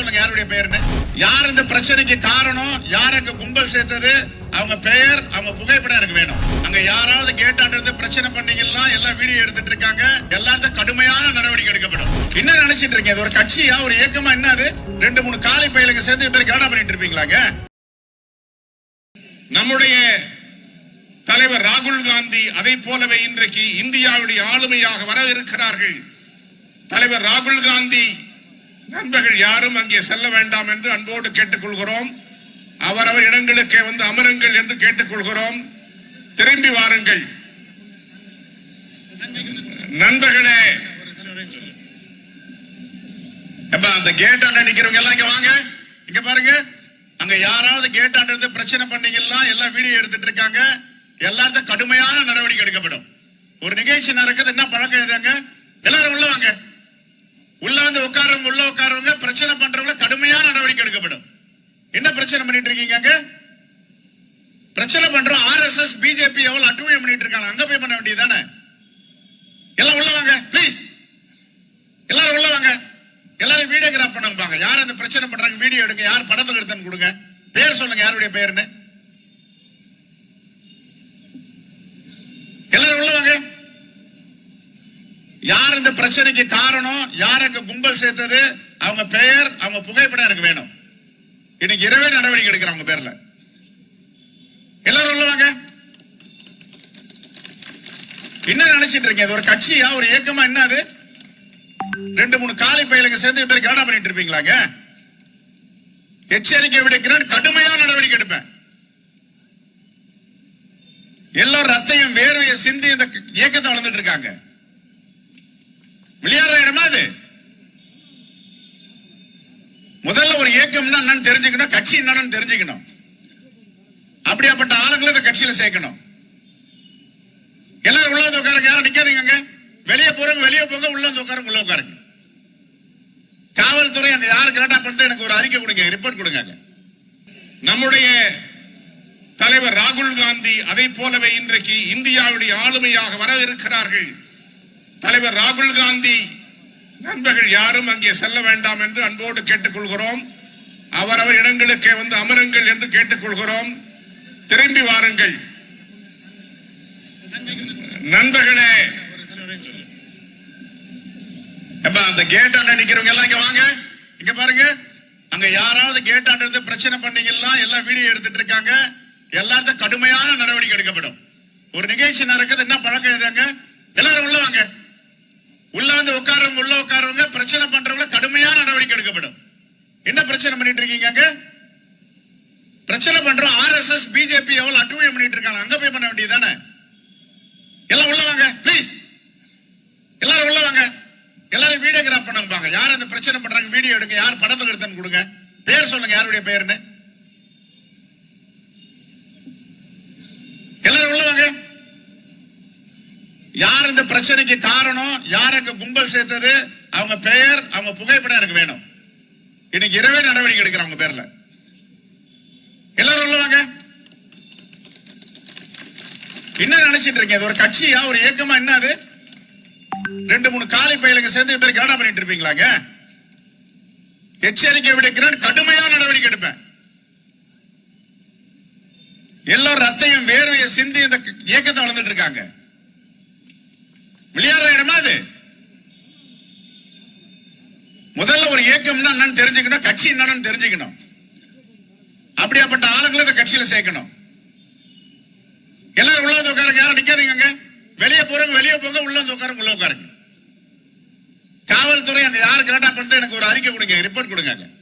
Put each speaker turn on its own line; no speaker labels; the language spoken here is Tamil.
சொல்லுங்க யாருடைய பெயர்னு யார் இந்த பிரச்சனைக்கு காரணம்? யார் அங்க கும்பல் சேர்த்தது? அவங்க பெயர் அவங்க புகைப்படம் எனக்கு வேணும். அங்க யாராவது கேட்டாண்டு பிரச்சனை பண்ணீங்கன்னா எல்லாம் வீடியோ எடுத்துட்டு இருக்காங்க. எல்லாத்தையும் கடுமையான நடவடிக்கை எடுக்கப்படும். என்ன நினைச்சிட்டு இருக்கீங்க? இது ஒரு கட்சியா? ஒரு இயக்கமா? என்னது ரெண்டு மூணு காலி பயிலுக்கு சேர்ந்து இந்த கேடா பண்ணிட்டு இருப்பீங்களாங்க?
நம்முடைய தலைவர் ராகுல் காந்தி அதை போலவே இன்றைக்கு இந்தியாவுடைய ஆளுமையாக வர இருக்கிறார்கள் தலைவர் ராகுல் காந்தி நண்பர்கள் யாரும் அங்கே செல்ல வேண்டாம் என்று அன்போடு கேட்டுக்கொள்கிறோம். அவரவர் இடங்களுக்கே வந்து அமருங்கள் என்று கேட்டுக்கொள்கிறோம். திரும்பி வாருங்கள். நண்பர்களே.
ஏம்பா, அந்த கேட்டாண்ட நிக்கிறவங்க எல்லாம் இங்க வாங்க. இங்க பாருங்க. அங்க யாராவது கேட்டாண்ட இருந்து பிரச்சனை பண்ணீங்கன்னா எல்லாம் வீடியோ எடுத்துட்டு இருக்காங்க. எல்லாத்தையும் கடுமையான நடவடிக்கை எடுக்கப்படும். ஒரு நிகழ்ச்சி நடக்குது என்ன பழக்கம் இதுங்க எல்லாரும் உள்ள வாங்க. உட்காரவங்க உள்ள உட்காரவங்க பிரச்சனை பண்றவங்க கடுமையான நடவடிக்கை எடுக்கப்படும். என்ன பிரச்சனை பண்ணிட்டு இருக்கீங்க அங்க? பிரச்சனை பண்றோம் ஆர்எஸ்எஸ் பிஜேபி எவ்வளவு அட்டுமையம் பண்ணிட்டு இருக்காங்க அங்க போய் பண்ண வேண்டியதானே எல்லாம் உள்ள வாங்க ப்ளீஸ் எல்லாரும் உள்ள வாங்க. எல்லாரும் வீடியோகிராஃப் பண்ணுங்க யார் அந்த பிரச்சனை பண்றாங்க வீடியோ எடுங்க. யார் படத்தை எடுத்துன்னு கொடுங்க. பேர் சொல்லுங்க யாருடைய பேருன்னு எல்லாரும் உள்ள வாங்க யார் இந்த பிரச்சனைக்கு காரணம் யார் அங்க கும்பல் சேர்த்தது அவங்க பெயர் அவங்க புகைப்படம் எனக்கு வேணும். இன்னைக்கு இரவே நடவடிக்கை எடுக்கிறேன் அவங்க பேர்ல. எல்லாரும் உள்ளவாங்க என்ன நினைச்சிட்டு இருக்கீங்க? இது ஒரு கட்சியா? ஒரு இயக்கமா? என்ன அது? ரெண்டு மூணு காலை பயிலுக்கு சேர்ந்து இந்த கேடா பண்ணிட்டு இருப்பீங்களாங்க எச்சரிக்கை விடுக்கிறேன். கடுமையான நடவடிக்கை எடுப்பேன். எல்லோரும் ரத்தையும் வேர்வையை சிந்தி இந்த இயக்கத்தை வளர்ந்துட்டு இருக்காங்க விளையாடுற இடமா அது முதல்ல ஒரு இயக்கம்னா என்னன்னு தெரிஞ்சுக்கணும் கட்சி என்னன்னு தெரிஞ்சுக்கணும். அப்படியாப்பட்ட ஆளுங்களை இந்த கட்சியில சேர்க்கணும். எல்லாரும் உள்ள வந்து உட்காருங்க யாரும் நிக்காதீங்க வெளியே போறவங்க வெளியே போங்க உள்ள வந்து உட்காருங்க உள்ள உட்காருங்க. காவல்துறை அங்க யாரு கேட்டா பண்ணுறது எனக்கு ஒரு அறிக்கை கொடுங்க ரிப்போர்ட் கொடுங்க
நம்முடைய தலைவர் ராகுல் காந்தி அதை போலவே இன்றைக்கு இந்தியாவுடைய ஆளுமையாக வர இருக்கிறார்கள் தலைவர் ராகுல் காந்தி நண்பர்கள் யாரும் அங்கே செல்ல வேண்டாம் என்று அன்போடு கேட்டுக்கொள்கிறோம். அவரவர் இடங்களுக்கே வந்து அமருங்கள் என்று கேட்டுக்கொள்கிறோம். திரும்பி வாருங்கள். நண்பர்களே.
அந்த அந்த அண்ட் நிக்கிறவங்க எல்லாம் இங்க வாங்க. இங்க பாருங்க. அங்க யாராவது கேட் அண்ட் இருந்து பிரச்சனை பண்ணீங்கன்னா எல்லாம் வீடியோ எடுத்துட்டு இருக்காங்க. எல்லாத்தையும் கடுமையான நடவடிக்கை எடுக்கப்படும். ஒரு நிகழ்ச்சி நடக்குது என்ன பழக்கம் இதுங்க எல்லாரும் உள்ள வாங்க உள்ள வந்து உட்காரவங்க உள்ள உட்காரவங்க பிரச்சனை பண்றவங்க கடுமையான நடவடிக்கை எடுக்கப்படும் என்ன பிரச்சனை பண்ணிட்டு இருக்கீங்க அங்க பிரச்சனை பண்றோம் ஆர்எஸ்எஸ் பிஜேபி எவ்வளவு அட்டுமையம் பண்ணிட்டு இருக்காங்க? அங்க போய் பண்ண வேண்டியதானே எல்லாம் உள்ள வாங்க ப்ளீஸ் எல்லாரும் உள்ள வாங்க. எல்லாரும் வீடியோகிராஃப் பண்ணுங்க யார் அந்த பிரச்சனை பண்றாங்க? வீடியோ எடுங்க. யார் படத்தை எடுத்துன்னு கொடுங்க. பேர் சொல்லுங்க யாருடைய பேருன்னு. எல்லாரும் உள்ள வாங்க. யார் இந்த பிரச்சனைக்கு காரணம்? யார் அங்க கும்பல் சேர்த்தது? அவங்க பெயர் அவங்க புகைப்படம் எனக்கு வேணும். இன்னைக்கு இரவே நடவடிக்கை எடுக்கிறேன் அவங்க பேர்ல. எல்லாரும் உள்ள வாங்க. என்ன நினைச்சிட்டு இருக்கீங்க? இது ஒரு கட்சியா? ஒரு இயக்கமா? என்ன அது? ரெண்டு மூணு காலி பயிலுக்கு சேர்ந்து இந்த கேடா கனடா பண்ணிட்டு இருப்பீங்களாங்க? எச்சரிக்கை விடுக்கிறேன். கடுமையான நடவடிக்கை எடுப்பேன். எல்லோரும் ரத்தையும் வேர்வையை சிந்தி இந்த இயக்கத்தை வளர்ந்துட்டு இருக்காங்க. விளையாடுற இடமா அது? முதல்ல ஒரு இயக்கம்னா என்னன்னு தெரிஞ்சுக்கணும். கட்சி என்னன்னு தெரிஞ்சுக்கணும். அப்படியாப்பட்ட ஆளுங்களை இந்த கட்சியில சேர்க்கணும். எல்லாரும் உள்ள வந்து உட்காருங்க. யாரும் நிக்காதீங்க அங்க. வெளியே போறவங்க வெளியே போங்க. உள்ள வந்து உட்காருங்க. உள்ள உட்காருங்க. காவல்துறை அங்க யாரு கரெக்டா பண்ணுறது எனக்கு ஒரு அறிக்கை கொடுங்க. ரிப்போர்ட் கொடுங்க